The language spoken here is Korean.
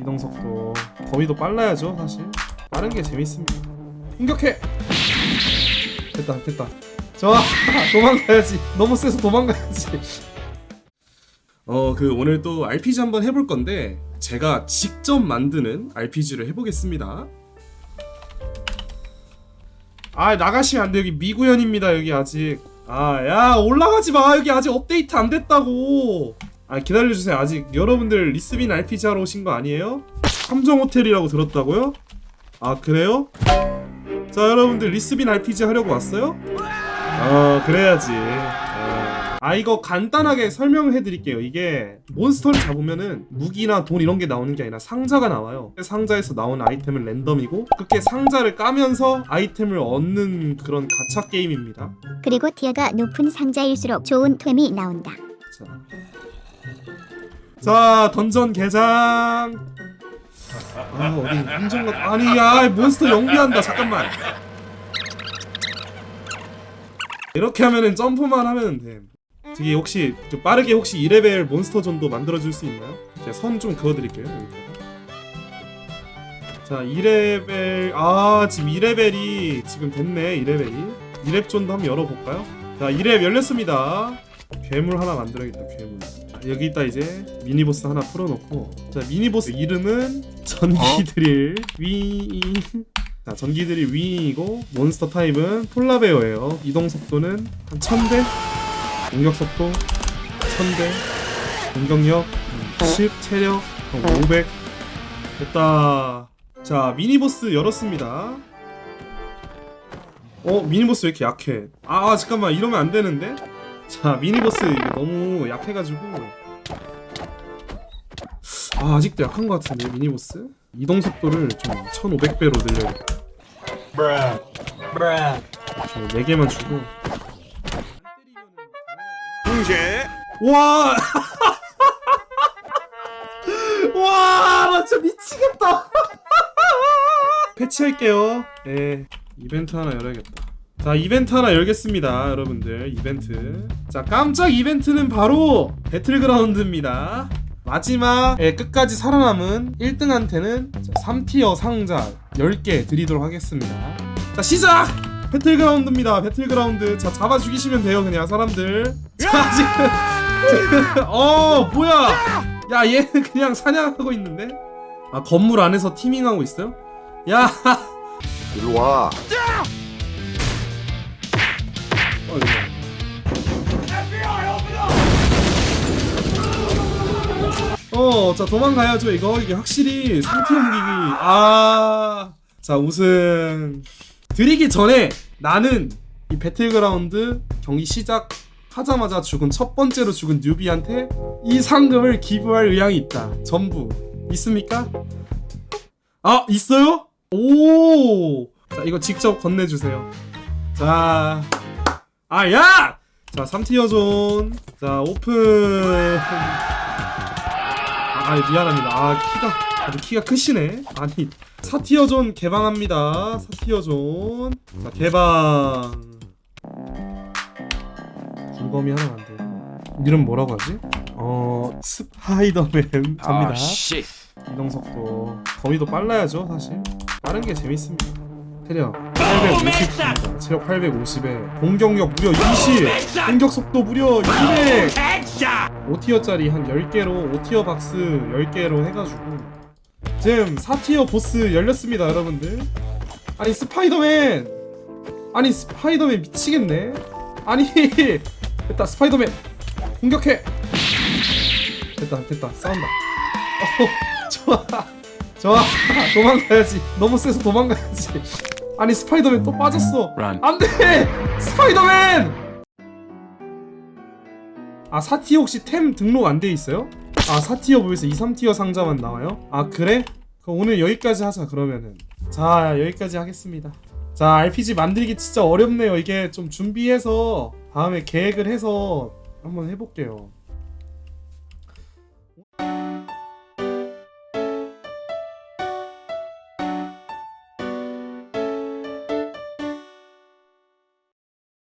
이동 속도 거미도 빨라야죠 사실. 빠른 게 재밌습니다. 공격해! 됐다 됐다. 좋아! 도망가야지. 너무 세서 도망가야지. 어 그 오늘 또 RPG 한번 해볼 건데 제가 직접 만드는 RPG를 해보겠습니다. 아 나가시면 안돼 여기 미구현입니다 여기 아직. 아 야 올라가지 마. 여기 아직 업데이트 안 됐다고 아 기다려주세요 아직 여러분들 리스빈 RPG 하러 오신 거 아니에요? 함정 호텔이라고 들었다고요? 아 그래요? 자 여러분들 리스빈 RPG 하려고 왔어요? 어 그래야지 어. 아 이거 간단하게 설명해 드릴게요 이게 몬스터를 잡으면은 무기나 돈 이런 게 나오는 게 아니라 상자가 나와요 상자에서 나온 아이템은 랜덤이고 그렇게 상자를 까면서 아이템을 얻는 그런 가챠 게임입니다 그리고 티어가 높은 상자일수록 좋은 템이 나온다. 자, 자 던전 개장. 아 어디 함정가 아니 야 몬스터 연기한다 잠깐만. 이렇게 하면은 점프만 하면 돼. 저기 혹시 그 빠르게 혹시 2레벨 몬스터 존도 만들어 줄 수 있나요? 제가 선 좀 그어 드릴게요. 여기다가. 자 2레벨 아 지금 2레벨이 지금 됐네 2레벨이 2렙 존도 한번 열어볼까요? 자 2렙 열렸습니다 괴물 하나 만들어야겠다 괴물 자, 여기 있다 이제 미니보스 하나 풀어놓고. 자 미니보스 이름은 전기드릴 윙. 자 전기드릴 윙이고 몬스터 타입은 폴라베어예요. 이동 속도는 한 1000대 공격 속도 1000대 공격력 10 체력 한500 됐다. 자 미니보스 열었습니다. 어 미니보스 왜 이렇게 약해? 아 잠깐만. 이러면 안 되는데 자 미니보스 이게 너무 약해가지고 아 아직도 약한 것 같은데 미니보스 이동 속도를 좀 1500배로 늘려야겠다. 저 4개만 주고 이제 와! 와, 나 진짜 미치겠다. 패치할게요. 예, 이벤트 하나 열어야겠다. 자, 이벤트 하나 열겠습니다, 여러분들. 이벤트. 자, 깜짝 이벤트는 바로 배틀그라운드입니다. 마지막에 끝까지 살아남은 1등한테는 3티어 상자 10개 드리도록 하겠습니다. 자, 시작! 배틀그라운드입니다. 배틀그라운드. 자, 잡아 죽이시면 돼요, 그냥 사람들. 자, 지금 어, 뭐야? 야, 얘는 그냥 사냥하고 있는데. 아, 건물 안에서 티밍하고 있어요? 야, 일로 와. 어, 자 도망가야죠 이거 이게 확실히 상태 옮기기 아, 자 우승 드리기 전에 나는 이 배틀그라운드 경기 시작 하자마자 죽은 첫 번째로 죽은 뉴비한테 이 상금을 기부할 의향이 있다. 전부 있습니까? 아 있어요? 오, 자 이거 직접 건네주세요. 자, 아 야! 자 3티어 존, 자 오픈. 아 미안합니다. 아 키가 아주 키가 크시네. 아니 4티어 존 개방합니다. 4티어 존. 자 개방. 줄거미 하나 만들고. 이름 뭐라고 하지? 어 스파이더맨 접니다. 이동 속도 거미도 빨라야죠 사실. 빠른 게 재밌습니다. 체력 850입니다. 체력 850에 공격력 무려 20, 공격 속도 무려 200. 5티어짜리 한 10개로 5티어 박스 10개로 해가지고 지금 4티어 보스 열렸습니다 여러분들. 아니 스파이더맨! 아니 스파이더맨 미치겠네. 아니 됐다 스파이더맨. 공격해! 됐다 됐다 싸운다. 어 좋아 좋아. 도망가야지. 너무 세서 도망가야지 아니 스파이더맨 또 빠졌어. 안돼! 스파이더맨! 아 4티어 혹시 템 등록 안 돼 있어요? 아 4티어 보여서 2, 3티어 상자만 나와요? 아 그래? 그럼 오늘 여기까지 하자 그러면은. 자 여기까지 하겠습니다. 자 RPG 만들기 진짜 어렵네요. 이게 좀 준비해서 다음에 계획을 해서 한번 해볼게요